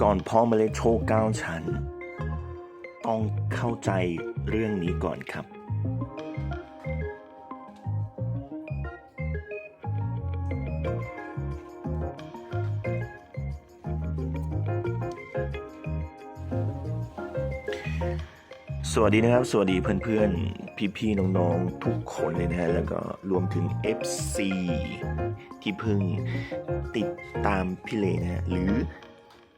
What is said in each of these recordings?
ก่อนเพาะเมล็ดโชคเก้าชั้น ต้องเข้าใจเรื่องนี้ก่อนครับ สวัสดีนะครับ สวัสดีเพื่อนๆ พี่ๆ น้องๆ ทุกคนเลยนะฮะ แล้วก็รวมถึง FC ที่เพิ่งติดตามพี่เลนะฮะ หรือ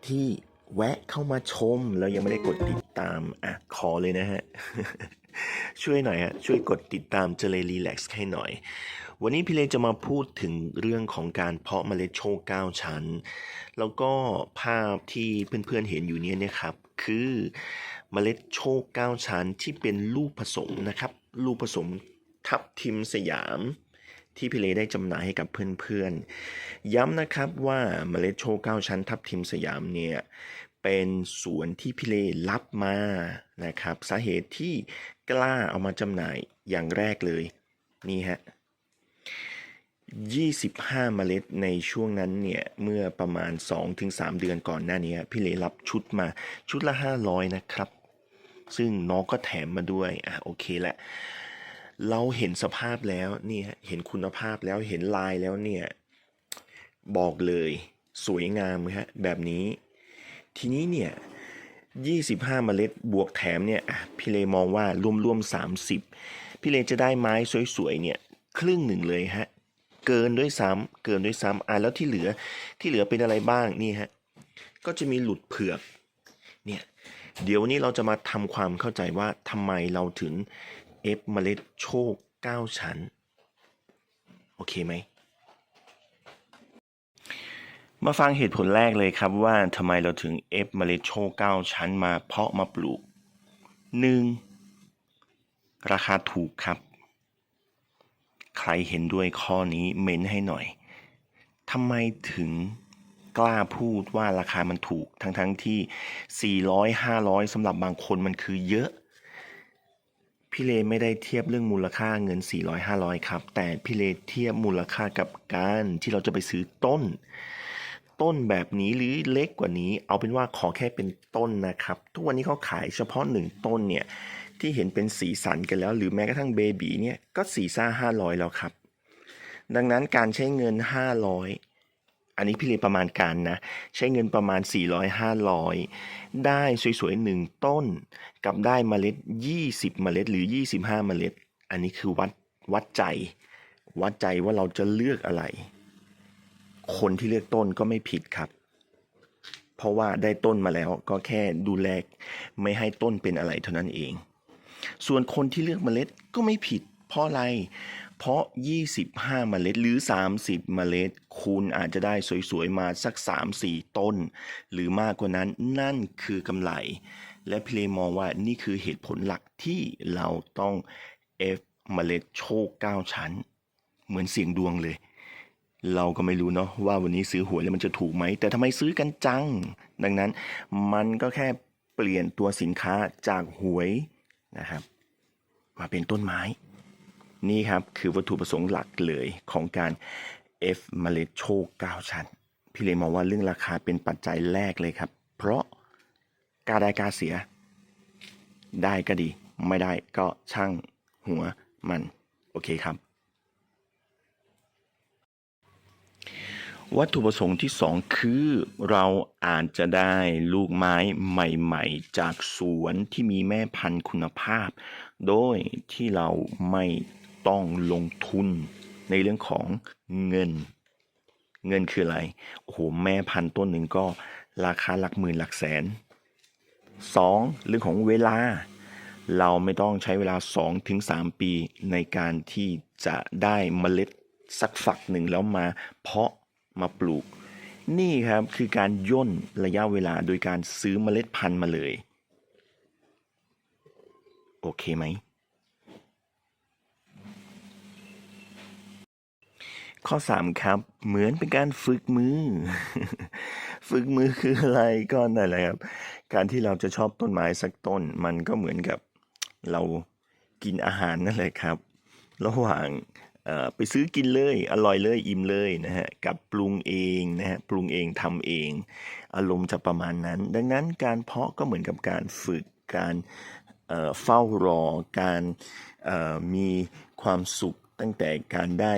ที่แวะเข้ามาชม แล้วยังไม่ได้กดติดตาม อะ ขอเลยนะฮะ ช่วยหน่อยฮะ ช่วยกดติดตามเจเลรีแล็กซ์ให้หน่อย วันนี้พี่เลจะมาพูดถึงเรื่องของการเพาะเมล็ดโชค9ชั้น แล้วก็ภาพที่เพื่อนๆเห็นอยู่เนี่ยนะครับ คือเมล็ดโชค9ชั้นที่เป็นลูกผสมนะครับ ลูกผสมทับทิมสยามที่พี่เลได้จำหน่ายให้กับเพื่อนๆ ย้ำนะครับว่าเมล็ดโชค9ชั้นทับทิมสยามเนี่ยเป็นสวนที่พี่เลรับมานะครับ สาเหตุที่กล้าเอามาจำหน่ายอย่างแรกเลย นี่ฮะ 25 เมล็ดในช่วงนั้นเนี่ย เมื่อประมาณ 2-3 เดือนก่อนหน้านี้ พี่เลรับชุดมาชุดละ 500 นะครับ ซึ่งน้องก็แถมมาด้วย อะโอเคแหละเราเห็นสภาพแล้วนี่เห็นคุณภาพแล้วเห็นลายแล้วเนี่ย บอกเลยสวยงามฮะแบบนี้ ทีนี้เนี่ย 25 เมล็ดบวกแถมเนี่ยพี่เลมองว่ารวมๆ30 พี่เลจะได้ไม้สวยๆเนี่ย ครึ่งหนึ่งเลยฮะ เกินด้วยซ้ำเกินด้วยซ้ำอะแล้วที่เหลือที่เหลือเป็นอะไรบ้างนี่ฮะก็จะมีหลุดเผือกเนี่ยเดี๋ยววันนี้เราจะมาทำความเข้าใจว่าทำไมเราถึงเอฟเมล็ดโชค 9 ชั้น โอเคไหม มาฟังเหตุผลแรกเลยครับว่าทำไมเราถึงเอฟเมล็ดโชค 9 ชั้นมาเพาะมาปลูก 1. ราคาถูกครับ ใครเห็นด้วยข้อนี้เม้นให้หน่อยทำไมถึงกล้าพูดว่าราคามันถูก ทั้งๆทที่ 400 500สำหรับบางคนมันคือเยอะ พี่เลไม่ได้เทียบเรื่องมูลค่าเงิน 400 500 ครับ แต่พี่เลเทียบมูลค่ากับการที่เราจะไปซื้อต้น ต้นแบบนี้หรือเล็กกว่านี้ เอาเป็นว่าขอแค่เป็นต้นนะครับ ทุกวันนี้เขาขายเฉพาะหนึ่งต้นเนี่ย ที่เห็นเป็นสีสันกันแล้ว หรือแม้กระทั่งเบบีเนี่ยก็สี่ซ่าห้าร้อยแล้วครับ ดังนั้นการใช้เงินห้าร้อยอันนี้พี่เรียนประมาณการนะ ใช้เงินประมาณ 400 500 ได้สวยๆหนึ่งต้น กับได้เมล็ด 20 เมล็ด หรือ 25 เมล็ด อันนี้คือวัดวัดใจ วัดใจว่าเราจะเลือกอะไร คนที่เลือกต้นก็ไม่ผิดครับ เพราะว่าได้ต้นมาแล้วก็แค่ดูแลไม่ให้ต้นเป็นอะไรเท่านั้นเอง ส่วนคนที่เลือกเมล็ดก็ไม่ผิด เพราะอะไร เพราะ 25 เมล็ดหรือ 30 เมล็ด คุณอาจจะได้สวยๆ มาสัก 3-4 ต้น หรือมากกว่านั้นนั่นคือกำไร และพี่เลมองว่านี่คือเหตุผลหลักที่เราต้อง F เมล็ดโชค 9 ชั้น เหมือนเสียงดวงเลย เราก็ไม่รู้เนาะว่าวันนี้ซื้อหวยแล้วมันจะถูกไหม แต่ทำไมซื้อกันจัง ดังนั้นมันก็แค่เปลี่ยนตัวสินค้าจากหวย นะครับ มาเป็นต้นไม้ นี่ครับคือวัตถุประสงค์หลักเลยของการ F เมล็ดโชค9ชั้น พี่เลยมองว่าเรื่องราคาเป็นปัจจัยแรกเลยครับ เพราะการได้การเสีย ได้ก็ดี ไม่ได้ก็ช่างหัวมัน โอเคครับ วัตถุประสงค์ที่สองคือเราอาจจะได้ลูกไม้ใหม่ๆ จากสวนที่มีแม่พันธุ์คุณภาพ โดยที่เราไม่ต้องลงทุนในเรื่องของเงิน เงินคืออะไร โอ้โห แม่พันธุ์ต้นหนึ่งก็ราคาหลักหมื่นหลักแสนสองเรื่องของเวลา เราไม่ต้องใช้เวลา 2-3 ปีในการที่จะได้เมล็ดสักฝักหนึ่งแล้วมาเพาะ มาปลูก นี่ครับคือการย่นระยะเวลาโดยการซื้อเมล็ดพันธุ์มาเลย โอเคไหม ข้อ 3 ครับ เหมือนเป็นการฝึกมือ ฝึกมือคืออะไรก็นั่นแหละครับ การที่เราจะชอบต้นไม้สักต้น มันก็เหมือนกับเรากินอาหารนั่นแหละครับ ระหว่าง ไปซื้อกินเลยอร่อยเลยอิ่มเลยนะฮะกับปรุงเองนะฮะปรุงเองทำเอง อารมณ์จะประมาณนั้น ดังนั้นการเพาะก็เหมือนกับการฝึกการเฝ้ารอการมีความสุขตั้งแต่การได้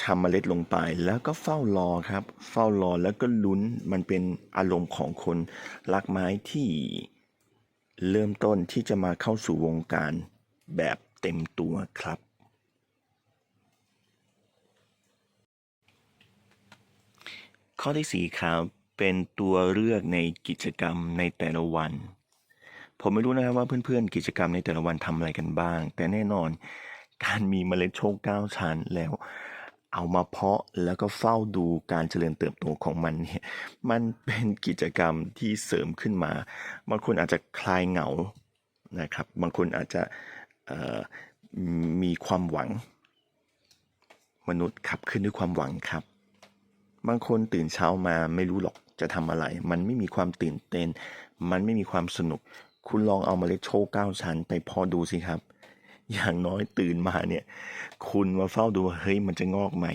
ชำเมล็ดลงไป แล้วก็เฝ้ารอครับ เฝ้ารอแล้วก็ลุ้นมันเป็นอารมณ์ของคนรักไม้ที่เริ่มต้นที่จะมาเข้าสู่วงการแบบเต็มตัวครับ ข้อที่สี่ครับ เป็นตัวเลือกในกิจกรรมในแต่ละวัน ผมไม่รู้นะครับว่าเพื่อนๆ กิจกรรมในแต่ละวันทำอะไรกันบ้าง แต่แน่นอนการมีเมล็ดโชคเก้าชั้นแล้ว เอามาเพาะแล้วก็เฝ้าดูการเจริญเติบโตของมันเนี่ยมันเป็นกิจกรรมที่เสริมขึ้นมา บางคนอาจจะคลายเหงานะครับ บางคนอาจจะมีความหวัง มนุษย์ขับขึ้นด้วยความหวังครับ บางคนตื่นเช้ามาไม่รู้หรอกจะทำอะไร มันไม่มีความตื่นเต้น มันไม่มีความสนุก คุณลองเอามาเล็ดโชคเก้าชั้นไปเพอดูสิครับ อย่างน้อยตื่นมาเนี่ย คุณมาเฝ้าดูว่าเฮ้ยมันจะงอกไหม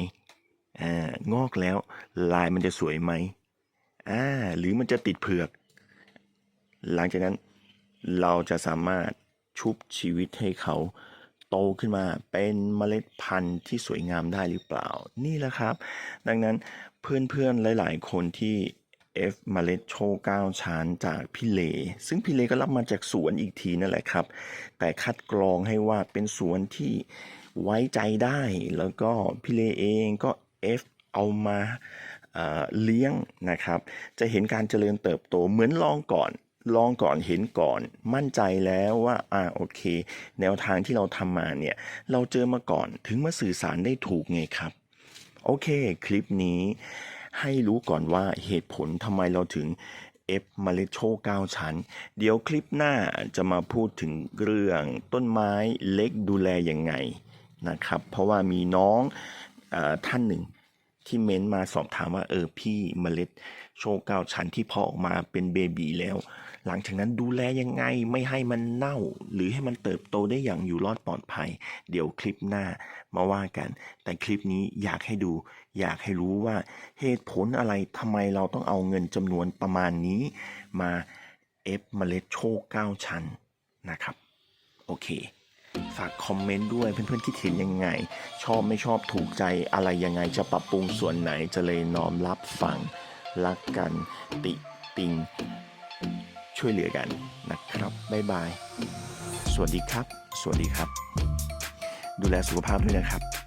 อ่างอกแล้วลายมันจะสวยไหมอ่าหรือมันจะติดเผือก หลังจากนั้นเราจะสามารถชุบชีวิตให้เขา โตขึ้นมาเป็นเมล็ดพันธุ์ที่สวยงามได้หรือเปล่า นี่แหละครับ ดังนั้นเพื่อนๆหลายๆ คนที่ F เมล็ดโชว์เก้าชั้นจากพี่เล ซึ่งพี่เลก็รับมาจากสวนอีกทีนั่นแหละครับ แต่คัดกรองให้ว่าเป็นสวนที่ไว้ใจได้ แล้วก็พี่เลเองก็ F เอามาเลี้ยงนะครับ จะเห็นการเจริญเติบโตเหมือนลองก่อน ลองก่อนเห็นก่อนมั่นใจแล้วว่าอ่าโอเค แนวทางที่เราทำมาเนี่ยเราเจอมาก่อนถึงมาสื่อสารได้ถูกไงครับ โอเค คลิปนี้ให้รู้ก่อนว่าเหตุผลทำไมเราถึง F เมล็ดโชค9ชั้น เดี๋ยวคลิปหน้าจะมาพูดถึงเรื่องต้นไม้เล็กดูแลยังไงนะครับ เพราะว่ามีน้องอท่านหนึ่ง ที่เม้นต์มาสอบถามว่าเออพี่เมล็ดโชเก้าชั้นที่พาะออกมาเป็นเบบีแล้ว หลังจากนั้นดูแลยังไงไม่ให้มันเน่า หรือให้มันเติบโตได้อย่างอยู่รอดปลอดภัย เดี๋ยวคลิปหน้ามาว่ากัน แต่คลิปนี้อยากให้ดู อยากให้รู้ว่าเหตุผลอะไรทำไมเราต้องเอาเงินจำนวนประมาณนี้ มาเอฟเมล็ดโชเก้าชั้นนะครับ โอเค ฝากคอมเมนต์ด้วยเพื่อนๆคิดเห็นยังไง ชอบไม่ชอบถูกใจอะไรยังไงจะปรับปรุงส่วนไหนจะเลยน้อมรับฟังรักกันติติง ช่วยเหลือกันนะครับบ๊ายบาย สวัสดีครับ สวัสดีครับ ดูแลสุขภาพด้วยนะครับ